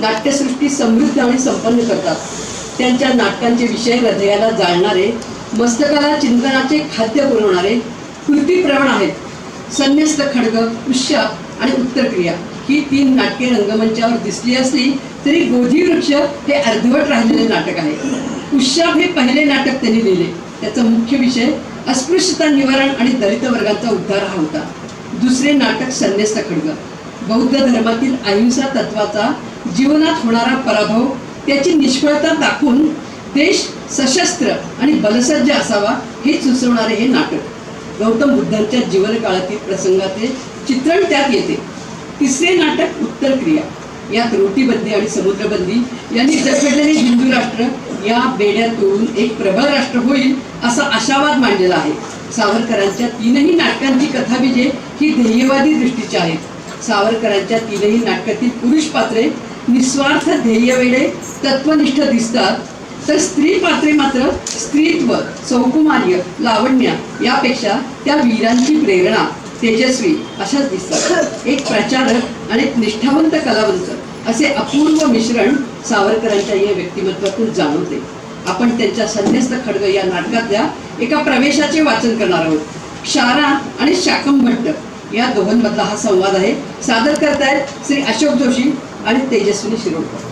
नाट्यसृष्टी समृद्ध आणि संपन्न करतात. त्यांच्या नाटकांचे विषय हृदयाला जाळणारे मस्तकाला चिंतनाचे खाद्य पुरवणारे कृतीप्रवण आहेत. संन्यस्त खडग पुष्या आणि उत्तरक्रिया ही तीन नाटके रंगमंचावर दिसली असली तरी गोधी वृक्ष हे अर्धवट राहिलेले नाटक आहे. उश्याप हे पहिले नाटक त्यांनी लिहिले. त्याचा मुख्य विषय अस्पृश्यता निवारण आणि दलित वर्गाचा उद्धार हा होता. दुसरे नाटक संन्यस्त खडग. बौद्ध धर्मातील अहिंसा तत्वाचा जीवनात होणारा पराभव त्याची निष्फळता दाखवून देश सशस्त्र आणि बलसज्ज असावा हे सुचवणारे हे नाटक. गौतम बुद्धांच्या जीवनकाळातील प्रसंगाचे चित्रण त्यात येते. तिसरे नाटक उत्तर क्रिया यात रोटीबंदी आणि समुद्रबंदी यांनी जगडलेले हिंदू राष्ट्र या बेड्यातून एक प्रबळ राष्ट्र होईल असा आशावाद मांडलेला आहे. सावरकरांच्या तीनही नाटकांची कथाबीजे ही ध्येयवादी दृष्टीची आहेत. सावरकरांच्या तीनही नाटकातील पुरुष पात्रे निस्वार्थ ध्येयवेळे तत्वनिष्ठ दिसतात तर स्त्री पात्रे मात्र स्त्रीत्व सौकुमार्य लावण्य यापेक्षा त्या वीरांची प्रेरणा तेजस्वी अशाच दिसतात. एक प्रचारक आणि एक निष्ठावंत कलावंत असे अपूर्व मिश्रण सावरकरांच्या या व्यक्तिमत्वातून जाणवते. आपण त्यांच्या संन्यस्त खडग या नाटकातल्या एका प्रवेशाचे वाचन करणार आहोत. क्षारा आणि शाकंभट्ट या दोघांमधला हा संवाद आहे. सादर करतायत श्री अशोक जोशी అని తేజస్విని శిరుడు